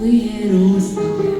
в Єрусалим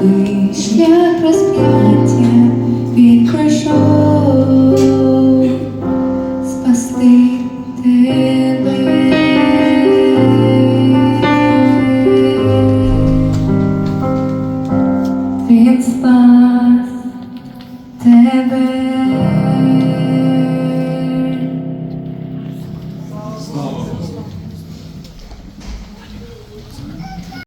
Ooh.